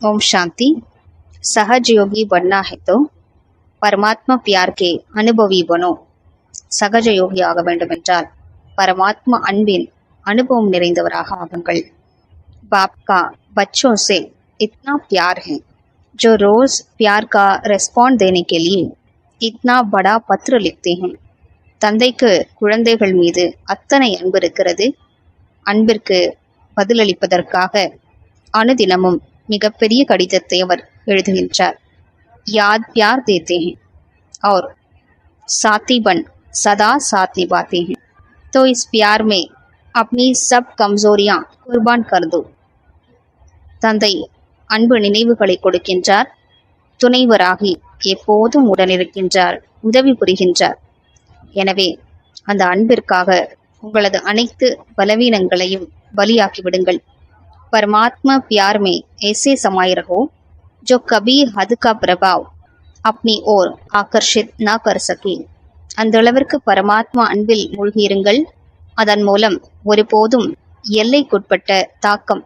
ओम शांति सहज योगी बनना है तो பரமாத்மா பியார் கே அனுபவி பனோ சகஜ யோகி ஆக வேண்டுமென்றால் பரமாத்மா அன்பின் அனுபவம் நிறைந்தவராக ஆகுங்கள் बाप का बच्चों से इतना प्यार है जो रोज प्यार का रेस्पॉन्ड देने के लिए इतना बड़ा पत्र लिखते हैं தந்தைக்கு குழந்தைகள் மீது அத்தனை அன்பு இருக்கிறது அன்பிற்கு பதிலளிப்பதற்காக அனுதினமும் மிகப்பெரிய கடிதத்தை அவர் எழுதுகின்றார் याद प्यार देते हैं और साथी बन सदा साथ निभाते हैं तो इस प्यार में अपनी सब कमजोरियां कुर्बान कर दो தந்தை அன்பு நினைவுகளை கொடுக்கின்றார் துணைவராகி எப்போதும் உடனிருக்கின்றார் உதவி புரிகின்றார் எனவே அந்த அன்பிற்காக உங்களது அனைத்து பலவீனங்களையும் பலியாக்கி விடுங்கள் परमात्मा प्यार में ऐसे समाये रहो जो कभी हद का प्रभाव अपनी ओर आकर्षित ना कर सके அந்த அளவிற்கு பரமாத்மா அன்பில் மூழ்கியிருங்கள் அதன் மூலம் ஒருபோதும் எல்லைக்குட்பட்ட தாக்கம்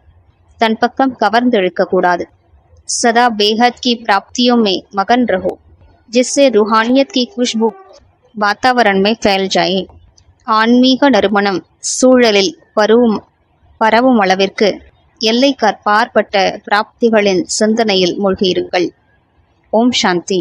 தன் பக்கம் கவர்ந்தெழுக்கக்கூடாது सदा बेहद की प्राप्तियों में मगन रहो जिससे रूहानियत की खुशबू वातावरण में फैल जाए ஆன்மீக நறுமணம் சூழலில் பருவும் பரவும் அளவிற்கு எல்லைக்கார் அப்பாற்பட்ட பிராப்திகளின் சிந்தனையில் மூழ்கியிருங்கள். ஓம் சாந்தி.